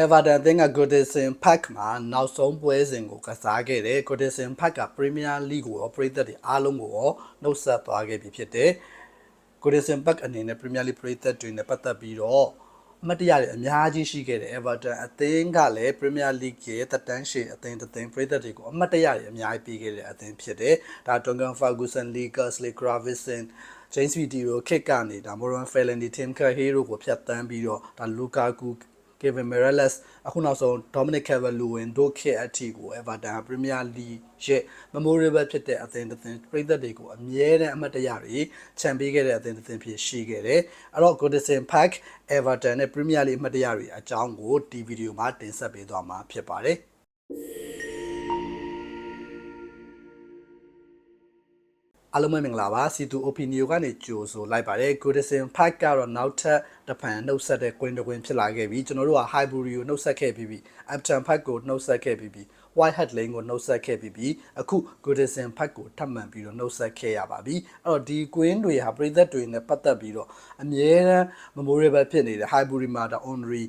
Everton အသင်းက Goodison Park မှာနောက်ဆုံးပွဲစဉ်ကိုကစားခဲ့တယ် Goodison Park က Premier League ကိုရောပရိသတ်တွေအားလုံးကိုရောနှုတ်ဆက်သွားခဲ့ပြီဖြစ်တယ် Goodison Park အနေနဲ့ Premier League ပရိသတ်တွေနဲ့ပတ်သက်ပြီးတော့အမတ်တရတွေအများကြီးရှိခဲ့တယ် Everton အသင်းကလည်း Premier League ရဲ့တက်တန်းရှည်အသင်းတစ်သင်းပရိသတ်တွေကိုအမတ်တရတွေအများကြီးပေးခဲ့တဲ့အသင်းဖြစ်တယ်ဒါ Duncan Ferguson, Lee Kersley, Gravison James Video ခစ်ကနေဒါ Moran Fellaini, Tim Cahill တို့ကိုဖျက်ဆီးပြီးတော့ဒါ Lukaku Kevin Mirallas အခုနောက်ဆုံး Dominic Calvert-Lewin တို့ခေတ်အထိကို Everton Premier League ရဲ့ memorable ဖြစ်တဲ့အသင်းတစ်သင်းပြည်သက်တွေကိုအမြဲတမ်းအမှတ်တရတွေချန်ပေးခဲ့တဲ့အသင်းတစ်သင်းဖြစ်ရှိခဲ့တယ်။အဲ့တော့ Goodison Park Everton နဲ့ Premier League အမှတ်တရတွေအကြောင်းကိုဒီဗီဒီယိုမှာတင်ဆက်ပေးသွားမှာဖြစ်ပါတယ်။ အားလုံးပဲမင်္ဂလာပါစီတူ opinion ကနေကြိုဆိုလိုက်ပါတယ် Goodison Park ကတော့နောက်ထပ်တစ်ဖန်နှုတ်ဆက်တဲ့ queen တစ် queen ဖြစ်လာခဲ့ပြီကျွန်တော်တို့က Highbury ကိုနှုတ်ဆက်ခဲ့ပြီးပြီ Upton Park ကိုနှုတ်ဆက်ခဲ့ပြီးပြီ White Hart Lane ကိုနှုတ်ဆက်ခဲ့ပြီးပြီအခု Goodison Park ကိုထပ်မံပြီးတော့နှုတ်ဆက်ခဲ့ရပါပြီအဲ့တော့ဒီ queen တွေဟာပြည်သက်တွေနဲ့ပတ်သက်ပြီးတော့အမြဲတမ်း memorable ဖြစ်နေတဲ့ Highbury မှာဒါ honorary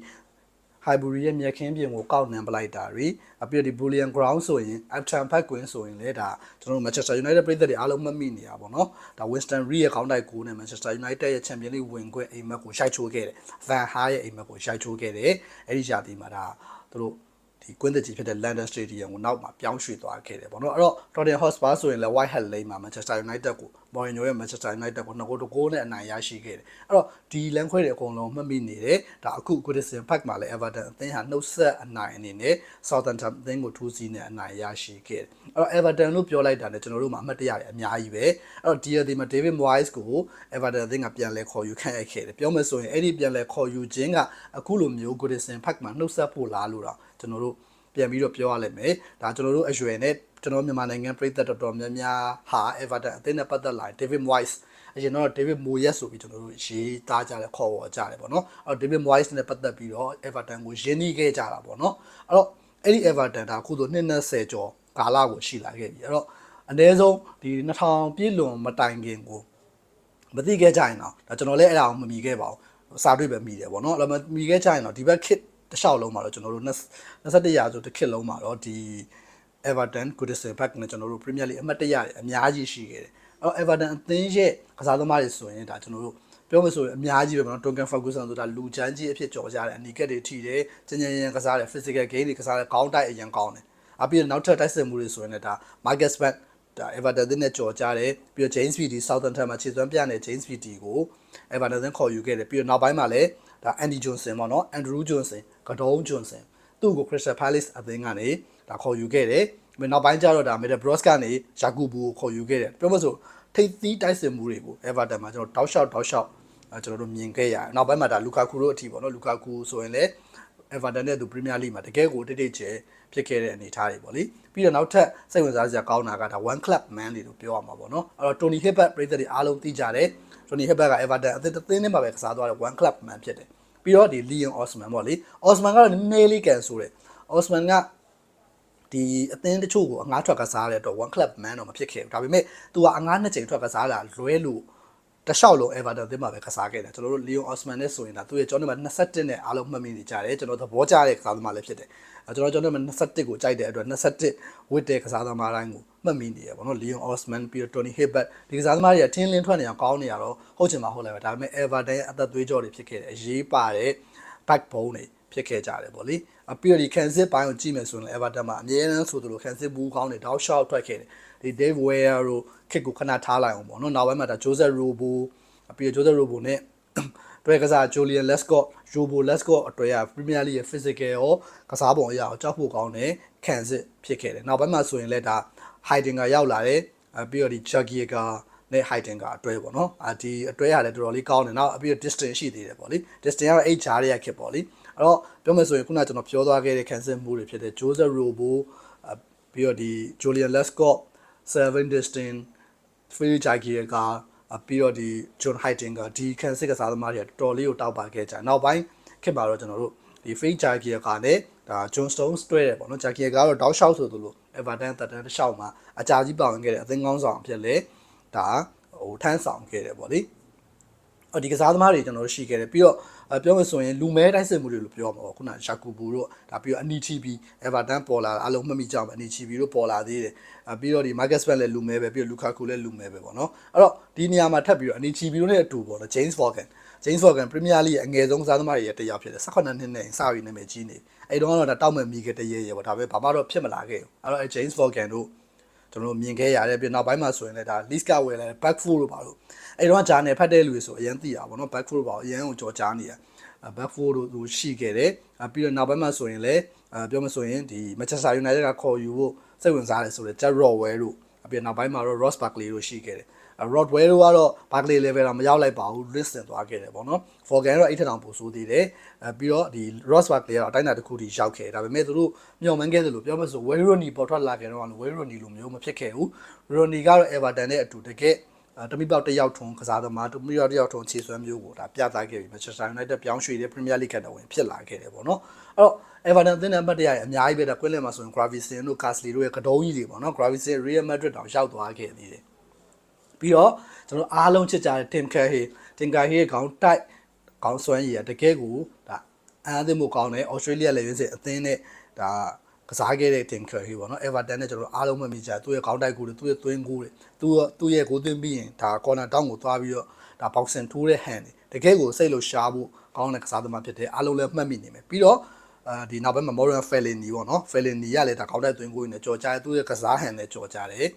Highbury ရဲ့မြက်ခင်းပြင်ကိုကောက်နှံပလိုက်တာတွေအပြည့်ဒီ Bullion Ground ဆိုရင် Upton Park ကွင်းဆိုရင်လည်းဒါကျွန်တော်တို့ Manchester United ပြည်သက်တွေအားလုံးမှတ်မိနေရပါတော့ဒါ Winston Reed ရဲ့ခေါင်းတိုက်ကိုနဲ့ Manchester United ရဲ့ Champions League ဝင်ခွင့်အိမ်မက်ကိုရှိုက်ချိုးခဲ့တယ် Van Gaal ရဲ့အိမ်မက်ကိုရှိုက်ချိုးခဲ့တယ်အဲ့ဒီຢာတီမှာဒါသူတို့ဒီကွင်းတကြီးဖြစ်တဲ့ London Stadium ကိုနောက်မှာပြောင်းရွှေ့သွားခဲ့တယ်ပေါ့နော်အဲ့တော့ Tottenham Hotspur ဆိုရင်လည်း White Hart Lane မှာ Manchester United ကို Mourinho ရဲ့ Manchester United ကိုနှစ်ဂိုးတစ်ဂိုးနဲ့အနိုင်ရရှိခဲ့တယ်အဲ့တော့ဒီလမ်းခွဲတွေအကုန်လုံးမှတ်မိနေတယ်ဒါအခု Goodison Park မှာလည်း Everton အသင်းဟာနှုတ်ဆက်အနိုင်အနေနဲ့ Southampton အသင်းကိုထိုးစီးနဲ့အနိုင်ရရှိခဲ့တယ်အဲ့တော့ Everton လို့ပြောလိုက်တာနဲ့ကျွန်တော်တို့မှာအမှတ်တရတွေအများကြီးပဲအဲ့တော့ဒီရဒီမှာ David Moyes ကို Everton အသင်းကပြန်လဲခေါ်ယူခန့်အပ်ခဲ့တယ်ပြောမယ်ဆိုရင်အဲ့ဒီပြန်လဲခေါ်ယူခြင်းကအခုလိုမျိုး Goodison Park မှာနှုတ်ဆက်ဖို့လားလို့တော့ကျွန်တော်တို့ ပြန်ပြီးတော့ပြောရလိမ့်မယ်ဒါကျွန်တော်တို့အရွယ်နဲ့ကျွန်တော်မြန်မာနိုင်ငံပြည်သက်တော်တော်များများဟာ Everton အသင်းနဲ့ပတ်သက်လာရင် David Moyes အရင်တော့ David Moyes ဆိုပြီးကျွန်တော်တို့ရေးသားကြတယ်ခေါ်ပေါ်ကြတယ်ပေါ့နော်အဲ့တော့ David Moyes နဲ့ပတ်သက်ပြီးတော့ Everton ကိုရင်းနှီးခဲ့ကြတာပေါ့နော်အဲ့တော့အဲ့ဒီ Everton ဒါအခုဆို220ကျော်ကာလကိုရှိလာခဲ့ပြီအဲ့တော့အနည်းဆုံးဒီ2000ပြည့်လွန်မတိုင်ခင်ကိုမသိခဲ့ကြရင်တော့ဒါကျွန်တော်လည်းအဲ့ဒါကိုမမီခဲ့ပါဘူးစာတွေ့ပဲမိတယ်ပေါ့နော်အဲ့တော့မမီခဲ့ကြရင်တော့ဒီဘက် kit တစ်လျှောက်လုံးမှာတော့ကျွန်တော်တို့21ရာစုတစ်ခေတ်လုံးမှာတော့ဒီ Everton Goodison Park နဲ့ကျွန်တော်တို့ Premier League အမှတ်တရတွေအများကြီးရှိခဲ့တယ်။အဲ့တော့ Everton အသင်းရဲ့ကစားသမားတွေဆိုရင်ဒါကျွန်တော်တို့ပြောမဆိုရင်အများကြီးပဲပေါ့နော် Duncan Ferguson ဆိုတာလူချမ်းကြီးအဖြစ်ကြော်ကြတယ်အနီကက်တွေထိတယ်ကျဉ်ကျဉ်ရန်ကစားတယ် physical game တွေကစားတယ်ခေါင်းတိုက်အရင်ကောင်းတယ်။အပြီးတော့နောက်ထပ်တိုက်စစ်မှုတွေဆိုရင်လည်းဒါ Marcus Smart ဒါ Everton နဲ့ကြော်ကြတယ်ပြီးတော့ James Beattie Southampton မှာခြေစွမ်းပြတဲ့ James Beattie ကို Everton နဲ့ခေါ်ယူခဲ့တယ်ပြီးတော့နောက်ပိုင်းမှာလည်း ဒါ Andy Johnson ပေါ့နော် Andrew Johnson ကဒုံး Johnson သူ့ကို Crystal Palace အသင်းကနေဒါခေါ်ယူခဲ့တယ်ပြီးနောက်ပိုင်းကျတော့ဒါ Middle Bros ကနေ Yakubu ကိုခေါ်ယူခဲ့တယ်ပြောမဆိုထိပ်သီးတိုက်စစ်မှုတွေကို Everton မှာကျွန်တော်တောက်လျှောက်တောက်လျှောက်အဲကျွန်တော်တို့မြင်ခဲ့ရတယ်နောက်ပိုင်းမှာဒါ Lukaku တို့အထိပေါ့နော် Lukaku ဆိုရင်လည်း Everton နဲ့သူ Premier League မှာတကယ်ကိုတိတ်တိတ်ကျဲဖြစ်ခဲ့တဲ့အနေအထားတွေပေါ့လေပြီးတော့နောက်ထပ်စိတ်ဝင်စားစရာကောင်းတာကဒါ one club man တွေလို့ပြောရမှာပေါ့နော်အဲ့တော့ Tony Hibbert ပြည်သက်တွေအားလုံးသိကြတယ် Tony Hibbert က Everton အသင်းတစ်သင်းနဲ့မှာပဲကစားသွားတဲ့ one club man ဖြစ်တယ်ပြီးတော့ဒီ Leon Osman ပေါ့လေ Osman ကတော့နည်းနည်းလေးကန်ဆိုတယ် Osman ကဒီအသင်းတချို့ကိုအငားထွက်ကစားတဲ့အတွက် one club man တော့မဖြစ်ခဲ့ဘူးဒါပေမဲ့ तू ကအငားနှစ်ချိန်ထွက်ကစားတာလွဲလို့ တလျှောက်လုံး Everton အသင်းမှာပဲကစားခဲ့တယ်ကျွန်တော်တို့ Leon Osman နဲ့ဆိုရင်ဒါသူ့ရဲ့ကျောင်းနံပါတ်21နဲ့အားလုံးမှတ်မိနေကြတယ်ကျွန်တော်သဘောကျတဲ့ကစားသမားလည်းဖြစ်တယ်အဲကျွန်တော်ကျောင်းနံပါတ်21ကိုကြိုက်တဲ့အတွက်21ဝစ်တဲ့ကစားသမားတိုင်းကိုမှတ်မိနေရပါတော့ Leon Osman ပြီးတော့ Tony Hibbert ဒီကစားသမားတွေကထင်းလင်းထွက်နေအောင်ကောင်းနေရတော့ဟုတ်ချင်မှာဟုတ်လိုက်ပဲဒါပေမဲ့ Everton ရဲ့အသက်သွေးကြောတွေဖြစ်ခဲ့တယ်အရေးပါတဲ့ backbone တွေဖြစ်ခဲ့ကြတယ်ဗောလေအပြီးတော့ဒီ Kansas ဘိုင်းကိုကြည့်မယ်ဆိုရင် Everton မှာအမြဲတမ်းဆိုသလို Kansas ဘူးကောင်းတွေတောက်လျှောက်ထွက်ခဲ့တယ် ဒီ Dave Weir တို့ခစ်ကိုခဏထားလိုက်အောင်ပေါ့နော်နောက်ပိုင်းမှာဒါ Joseph Robo အပြီးတော့ Joseph Robo နဲ့တွေ့ကစား Julian Lescott Robo Lescott အတွဲရ Premier League ရဲ့ physical ရောကစားပုံအရာကိုကြောက်ဖို့ကောင်းတယ် Kansas ဖြစ်ခဲ့တယ်နောက်ပိုင်းမှာဆိုရင်လည်းဒါ Hiding ကရောက်လာတယ်အပြီးတော့ဒီ Jagier ကနဲ့ heighten ကအတွဲပေါ့နော်အာဒီအတွဲရတယ်တော်တော်လေးကောင်းတယ်နောက်အပြီးတော့ distance ရှိသေးတယ်ပေါ့လေ distance ကတော့အဲ့ဂျားတွေကခက်ပေါ့လေအဲ့တော့ပြောမယ်ဆိုရင်ခုနကကျွန်တော်ပြောသွားခဲ့တဲ့ cancel မှုတွေဖြစ်တဲ့ Joseph Robo ပြီးတော့ဒီ Julian Lescott Seven Distance Phil Jagier ကပြီးတော့ဒီ John Heighten ကဒီ cancel ကစားသမားတွေကတော်တော်လေးကိုတောက်ပါခဲ့ကြနောက်ပိုင်းခက်ပါတော့ကျွန်တော်တို့ဒီ Phil Jagier ကလည်းဒါ John Stones တွဲတယ်ပေါ့နော် Jagier ကတော့တောက်လျှောက်ဆိုသလို Everton တက်တန်းတစ်လျှောက်မှာအကြာကြီးပါဝင်ခဲ့တဲ့အသင်းကောင်းဆောင်ဖြစ်လေဒါဟိုထမ်းဆောင်ခဲ့တယ်ပေါ့လေအော် ဒီကစားသမားတွေကျွန်တော်တို့ရှိခဲ့တယ်ပြီးတော့အဲပြောမယ်ဆိုရင်လူမဲတိုက်စစ်မှုတွေလို့ပြောမှာပေါ့ခုနရှာကူဘူတို့ဒါပြီးတော့အနီချီဘီအေဗာတန်ပေါ်လာအလုံးမှတ်မိကြအောင်အနီချီဘီတို့ပေါ်လာသေးတယ်အဲပြီးတော့ဒီမာကက်စပက်လည်းလူမဲပဲပြီးတော့လူကာကူလည်းလူမဲပဲပေါ့နော်အဲ့တော့ဒီနေရာမှာထပ်ပြီးတော့အနီချီဘီတို့နဲ့အတူပေါ့နော် James Morgan James Morgan Premier League ရဲ့အငယ်ဆုံးစားသမားတွေရဲ့တစ်ယောက်ဖြစ်တယ်18နှစ်နဲ့စပြီးနာမည်ကြီးနေအဲ့တော့ကတော့ဒါတောက်မဲ့မိခဲ့တဲ့ရဲရဲပေါ့ဒါပဲဘာမှတော့ဖြစ်မလာခဲ့ဘူးအဲ့တော့ James Morgan တို့ ကျွန်တော်မြင်ခဲ့ရတဲ့ပြီးနောက်ပိုင်းမှာဆိုရင်လည်းဒါ list ကဝယ်လာတဲ့ back four လို့ပါလို့အဲ့တော့ဂျာနယ်ဖတ်တဲ့လူတွေဆိုအရင်သိတာပေါ့နော် back four ပါအရင်ကိုကြော်ကြားနေတာ back four တို့ရှိခဲ့တယ်ပြီးတော့နောက်ပိုင်းမှာဆိုရင်လည်းပြောမဆိုရင်ဒီ Manchester United ကခေါ်ယူဖို့စိတ်ဝင်စားတယ်ဆိုတော့ Jack Rodwell တို့ ပြီးနောက်ပိုင်းမှာတော့ Ross Barkley တို့ရှိခဲ့တယ် Rodwell တို့ကတော့ Barkley level တော့မရောက်လိုက်ပါဘူး list တင်သွားခဲ့တယ်ပေါ့နော် Forgan တော့အဲ့ထက်တောင်ပိုဆိုးသေးတယ်အဲပြီးတော့ဒီ Ross Barkley ကတော့အတိုင်းအတာတစ်ခုထိရောက်ခဲ့ဒါပေမဲ့သူတို့မျှော်မှန်းခဲ့တယ်လို့ပြောမှဆို Wayne Rooney ပေါ်ထွက်လာခဲ့တော့ Wayne Rooney လိုမျိုးမဖြစ်ခဲ့ဘူး Rooney ကတော့ Everton နဲ့အတူတကယ် တမိပေါက်တစ်ယောက်ထုံကစားသမားတမိပေါက်တစ်ယောက်ထုံခြေစွမ်းမျိုးကိုဒါပြသခဲ့ပြီး Manchester United ပြောင်းရွှေ့တဲ့ Premier League ကတဝင်ဖြစ်လာခဲ့တယ်ပေါ့နော်အဲ့တော့ Everton အသင်းနဲ့ပတ်သက်ရအများကြီးပဲဒါကွင်းလယ်မှာဆိုရင် Gravison တို့ Casley တို့ရဲ့ကတုံးကြီးတွေပေါ့နော် Gravison Real Madrid တောင်ရောက်သွားခဲ့သေးတယ်ပြီးတော့ကျွန်တော်အားလုံးချစ်ကြတဲ့ Tim Cahill Tim Cahill ရဲ့ခေါင်းတိုက်ခေါင်းစွမ်းရည်ကတကယ်ကိုဒါအန်အသင်းမှုကောင်းတယ် Australia လည်းရင်းစစ်အသင်းနဲ့ဒါ ကစားခဲ့တဲ့ Tim Cahill ပေါ့နော် Everton နဲ့ကျွန်တော်အားလုံးမမိကြသူ့ရဲ့ခေါင်းတိုက်ကိုသူ့ရဲ့သွင်းကိုသူ့သူ့ရဲ့ကိုသွင်းပြီးရင်ဒါ corner down ကိုသွားပြီးတော့ဒါ boxing ထိုးတဲ့ hand တကယ်ကိုစိတ်လို့ရှားဖို့ကောင်းတဲ့ကစားသမားဖြစ်တယ်အားလုံးလည်းမှတ်မိနေမယ်ပြီးတော့အဲဒီနောက်ပိုင်းမှာ Moran Fellaini ပေါ့နော် Fellaini ရလည်းဒါခေါင်းတိုက်သွင်းကိုနဲ့ကြော်ကြတယ်သူ့ရဲ့ကစားဟန်နဲ့ကြော်ကြတယ်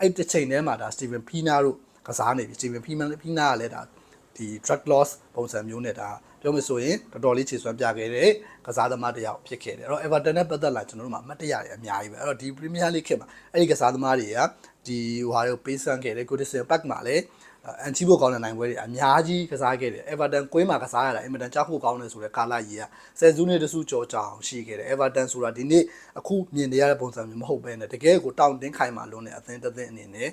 အဲ့တစ်ချိန်တည်းမှာဒါ Steven Pina တို့ကစားနေပြီ Steven Pina Pina ကလည်းဒါ ဒီ drug loss ပုံစံမျိုးနဲ့ဒါပြောမဆိုရင်တော်တော်လေးခြေစွမ်းပြခဲ့တဲ့ကစားသမားတစ်ယောက်ဖြစ်ခဲ့တယ်အဲ့တော့ Everton နဲ့ပတ်သက်လာကျွန်တော်တို့မှာအမှတ်တရတွေအများကြီးပဲအဲ့တော့ဒီ Premier League ခေတ်မှာအဲ့ဒီကစားသမားတွေကဒီဟိုဟာတွေကိုပေးစမ်းခဲ့တယ် Goodison Park မှာလည်းအန်ချီဖို့ကောင်းတဲ့နိုင်ပွဲတွေအများကြီးကစားခဲ့တယ် Everton ကွင်းမှာကစားရတာအင်မတန်ကြောက်ဖို့ကောင်းတယ်ဆိုတဲ့ကာလာကြီးကဆယ်စုနှစ်တစုကြော်ကြအောင်ရှိခဲ့တယ် Everton ဆိုတာဒီနေ့အခုမြင်နေရတဲ့ပုံစံမျိုးမဟုတ်ဘဲနဲ့တကယ်ကိုတောင့်တင်းခိုင်မာလွန်းတဲ့အသင်းတစ်သင်းအနေနဲ့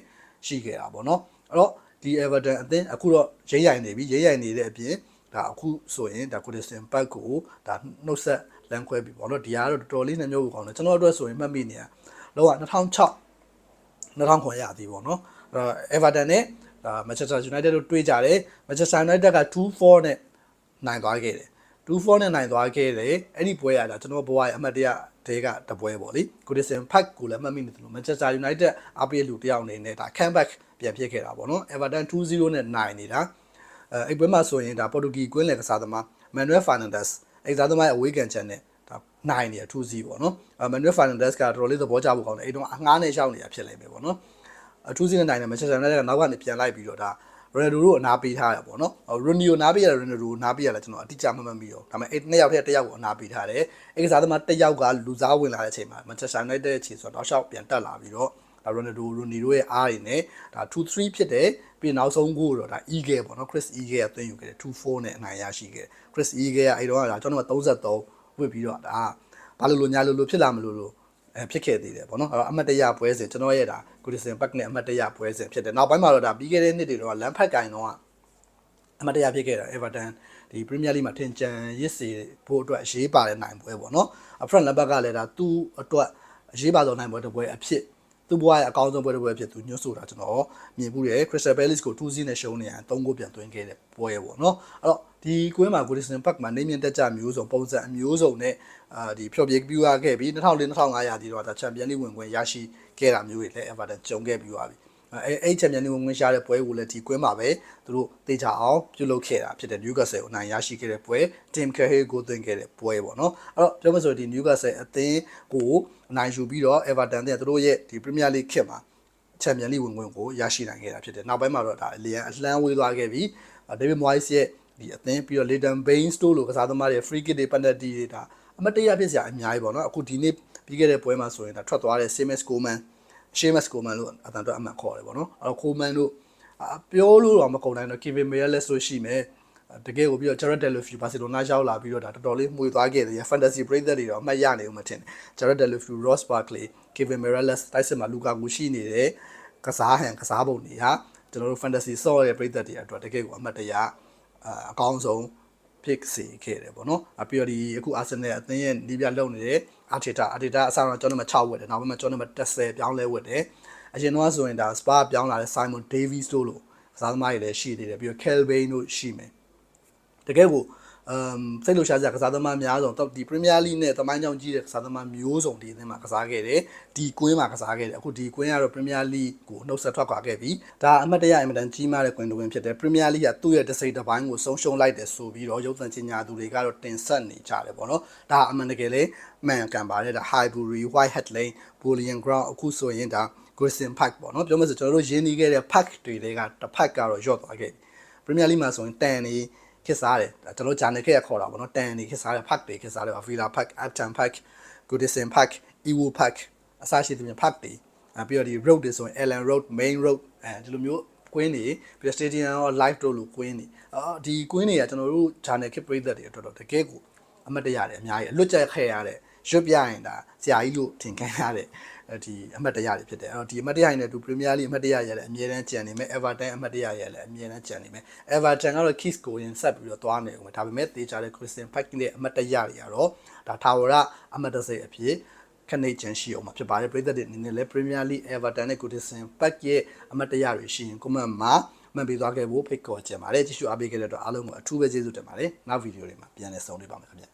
ရှိခဲ့တာပေါ့နော်အဲ့တော့ ဒီ Everton အသင်းအခုတော့ရိမ့်ရိုင်နေပြီရိမ့်ရိုင်နေတဲ့အပြင်ဒါအခုဆိုရင်ဒါ Goodison Park ကိုဒါနှုတ်ဆက်လမ်းခွဲပြီပေါ့နော်ဒီကတော့တော်တော်လေးနှမျိုးကိုကောင်းတယ်ကျွန်တော်အတွက်ဆိုရင်မှတ်မိနေရလောက2006 2009ရသည်ပေါ့နော်အဲ့တော့ Everton နဲ့ဒါ Manchester United တို့တွေ့ကြတယ် Manchester United က2-4နဲ့နိုင်သွားခဲ့တယ်2-4နဲ့နိုင်သွားခဲ့တယ်အဲ့ဒီပွဲရတာကျွန်တော်ဘဝရဲ့အမှတ်တရတဲကတပွဲပေါ့လေ Goodison Park ကိုလည်းမှတ်မိနေတယ်လို့ Manchester United အပိလူတယောက်အနေနဲ့ဒါ comeback ပြန်ဖြစ်ခဲ့တာပေါ့နော် Everton 2-0နဲ့နိုင်နေတာအဲအဲ့ပွဲမှာဆိုရင်ဒါပေါ်တူဂီကွင်းလယ်ကစားသမား Manuel Fernandes အဲ့ကစားသမားရဲ့အဝေးကန်ချန်နဲ့ဒါနိုင်နေ2-0ပေါ့နော် Manuel Fernandes ကတော်တော်လေးသဘောကျဖို့ကောင်းတယ်အဲ့တော့အငှားနဲ့ရှောက်နေတာဖြစ်လိမ့်မယ်ပေါ့နော်အထူးစီးနဲ့နိုင်တယ်မန်ချက်စတာယူနိုက်တက်ကနောက်ကနေပြန်လိုက်ပြီးတော့ဒါရိုနယ်ဒိုတို့အနာပေးထားရပေါ့နော်ရိုနီယိုနားပေးရရိုနယ်ဒိုနားပေးရလဲကျွန်တော်အတိအကျမမှတ်မိတော့ဒါပေမဲ့အဲ့နှစ်ယောက်ထဲတစ်ယောက်ကိုအနာပေးထားတယ်အဲ့ကစားသမားတစ်ယောက်ကလူစားဝင်လာတဲ့အချိန်မှာမန်ချက်စတာယူနိုက်တက်ရဲ့ခြေဆိုတော့တောက်လျှောက်ပြန်တက်လာပြီးတော့ဒါ ရိုနယ်ဒိုရိုနီတို့ရဲ့အားတွေနဲ့ဒါ2-3ဖြစ်တယ်ပြီးနောက်ဆုံးကိုတော့ဒါ Eagle ပေါ့နော် Chris Eagle ကသွင်းယူခဲ့တယ်2-4နဲ့အနိုင်ရရှိခဲ့တယ် Chris Eagle ကအဲ့တော့ဒါကျွန်တော်33ဝစ်ပြီးတော့ဒါဘာလို့လို့ညာလို့လို့ဖြစ်လာမလို့လို့အဲဖြစ်ခဲ့သေးတယ်ပေါ့နော်အဲ့တော့အမတ်တရပွဲစဉ်ကျွန်တော်ရဲ့ဒါ Goodison Park နဲ့အမတ်တရပွဲစဉ်ဖြစ်တယ်နောက်ပိုင်းမှာတော့ဒါပြီးခဲ့တဲ့နှစ်တွေတော့လမ်းဖက်ကင်တော့အမတ်တရဖြစ်ခဲ့တာ Everton ဒီ Premier League မှာထင်ကြံရစ်စီဖို့အတွက်အရေးပါတဲ့နိုင်ပွဲပေါ့နော်အဖရန်လမ်ဘက်ကလည်းဒါသူ့အတွက်အရေးပါဆုံးနိုင်ပွဲတစ်ပွဲအဖြစ် သူ့ဘဝရဲ့အကောင်းဆုံးပွဲတစ်ပွဲဖြစ်သူညွှန်းဆိုတာကျွန်တော်မြင်မှုတယ် Crystal Palace ကို2-0နဲ့ရှုံးနေရ3ဂိုးပြန်သွင်းခဲ့တဲ့ပွဲပေါ့နော်အဲ့တော့ဒီကွင်းမှာ Goodison Park မှာနေမြင့်တက်ကြမျိုးစုံပုံစံအမျိုးစုံနဲ့အာဒီဖျော်ဖြေပြူရခဲ့ပြီး2004-2005ရာသီတော့ဒါချန်ပီယံလိဝင်ခွင့်ရရှိခဲ့တာမျိုးတွေလည်း Everton ကြုံခဲ့ပြီးသွားပြီ အဲအဲ့ချန်ပီယံလိဝင်ခွင့်ရှားတဲ့ပွဲကိုလည်းဒီကွင်းမှာပဲသူတို့တေချာအောင်ပြုလုပ်ခဲ့တာဖြစ်တဲ့ Newcastle ကိုအနိုင်ရရှိခဲ့တဲ့ပွဲ Tim Cahill ကိုသွင်းခဲ့တဲ့ပွဲပေါ့နော်အဲ့တော့ပြောမဆိုဒီ Newcastle အသင်းကိုအနိုင်ယူပြီးတော့ Everton တဲ့သူတို့ရဲ့ဒီ Premier League ခေတ်မှာချန်ပီယံလိဝင်ခွင့်ကိုရရှိနိုင်ခဲ့တာဖြစ်တယ်နောက်ပိုင်းမှာတော့ဒါအလျံအလှမ်းဝေးသွားခဲ့ပြီး David Moyes ရဲ့ဒီအသင်းပြီးတော့ Leighton Baines တို့လိုကစားသမားတွေ free kick တွေ penalty တွေဒါအမတ်တရဖြစ်စရာအများကြီးပေါ့နော်အခုဒီနေ့ပြီးခဲ့တဲ့ပွဲမှာဆိုရင်ဒါထွက်သွားတဲ့ Seamus Coleman Seamus Coleman လို့အတန်တော့အမှတ်ခေါ်တယ်ပေါ့နော်အဲ့တော့ Coleman တို့ပြောလို့တော့မကုန်နိုင်တော့ Kevin Miralles ဆိုရှိမယ်တကယ်ကိုပြီးတော့ Jared Deulofeu Barcelona ရောက်လာပြီးတော့ဒါတော်တော်လေးမှွေသွားခဲ့တယ် fantasy ပရိသတ်တွေတော့အမှတ်ရနေဦးမထင် Jared Deulofeu Ross Barkley Kevin Miralles တိုက်စစ်မှာ Lukaku ရှိနေတဲ့ကစားဟန်ကစားပုံတွေဟာကျွန်တော်တို့ fantasy ဆော့ရဲ့ပရိသတ်တွေအတွက်တကယ်ကိုအမှတ်တရအကောင်းဆုံး ဖြစ်စေခဲ့တယ်ပေါ့နော်အပြီးတော့ဒီအခုအာဆင်နယ်အသင်းရဲ့နီးပြလုံနေတဲ့အာတီတာအာတီတာအဆောင်တော့ကျွန်တော်မှ6ဝတ်တယ်နောက်မှကျွန်တော်မှ10ပြောင်းလဲဝတ်တယ်အရင်တော့ဆိုရင်ဒါ Spa ပြောင်းလာတဲ့ Simon Davies တို့လို့ကစားသမားတွေလည်းရှိသေးတယ်ပြီးတော့ Kelvin တို့ရှိမယ်တကယ်ကို အမ်စိတ်လှုပ်ရှားစရာကစားသမားများဆုံးတော့ဒီပရီးမီးယားလိနဲ့သမိုင်းကြောင်းကြီးတဲ့ကစားသမားမျိုးစုံဒီအသင်းမှာကစားခဲ့တယ်ဒီကွင်းမှာကစားခဲ့တယ်အခုဒီကွင်းကတော့ပရီးမီးယားလိကိုနှုတ်ဆက်ထွက်ခွာခဲ့ပြီဒါအမတ်တရအင်မတန်ကြီးမားတဲ့ကွင်းတစ်ကွင်းဖြစ်တယ်ပရီးမီးယားလိကသူ့ရဲ့တစ်စိတ်တစ်ပိုင်းကိုဆုံးရှုံးလိုက်တယ်ဆိုပြီးတော့ရုပ်သံချင်ညာသူတွေကတော့တင်ဆက်နေကြတယ်ပေါ့နော်ဒါအမှန်တကယ်လေမှန်ကန်ပါတယ်ဒါ Highbury White Hart Lane Boolean Ground အခုဆိုရင်ဒါ Grayson Park ပေါ့နော်ပြောမှဆိုကျွန်တော်တို့ရင်းနှီးခဲ့တဲ့ park တွေတွေကတစ်ဖက်ကတော့ရော့သွားခဲ့ပြီပရီးမီးယားလိမှာဆိုရင်တန်နေ ခစ်စားတယ်ဒါကျွန်တော်ဂျာနယ်ကရခေါ်တာပေါ့နော်တန်နေခစ်စားတဲ့ park တွေခစ်စားတယ် Villa Park Upton Park Goodison Park Ewo Park အစရှိသဖြင့် park တွေအဲပြီးတော့ဒီ road တွေဆိုရင် Allen Road Main Road အဲဒီလိုမျိုးကွင်းတွေပြီးတော့ stadium ရော live road လို့ကွင်းတွေအော်ဒီကွင်းတွေကကျွန်တော်တို့ဂျာနယ်ခစ်ပရိသတ်တွေအတွက်တော့တကယ်ကိုအမတ်တရတယ်အများကြီးအလွတ်ကျက်ခဲ့ရတဲ့ရွတ်ပြရင်ဒါဆရာကြီးလို့ထင်ခံရတဲ့ ဒီအမတ်တရတွေဖြစ်တယ်အဲ့တော့ဒီအမတ်တရနဲ့သူပရီးမီးယားလိအမတ်တရရလည်းအမြဲတမ်းကြံနေမယ် Everton အမတ်တရရလည်းအမြဲတမ်းကြံနေမယ် Everton ကတော့ Kiss ကိုရင်ဆက်ပြီးတော့သွားနေဦးမယ်ဒါပေမဲ့တေချာတဲ့ Christian Park နဲ့အမတ်တရတွေကတော့ဒါထာဝရအမတ်တစိတ်အဖြစ်ခနေချန်ရှိအောင်မှာဖြစ်ပါတယ်ပြည်သက်တွေအနေနဲ့လည်း Premier League Everton နဲ့ Goodison Park ရဲ့အမတ်တရတွေရှိရင် comment မှာမှတ်ပေးသွားခဲ့ဖို့ဖိတ်ခေါ်ချင်ပါတယ်ကြည့်ရှုအားပေးခဲ့တဲ့အတွက်အားလုံးကိုအထူးပဲကျေးဇူးတင်ပါတယ်နောက်ဗီဒီယိုတွေမှာပြန်လည်ဆုံတွေ့ပါမယ်ခင်ဗျ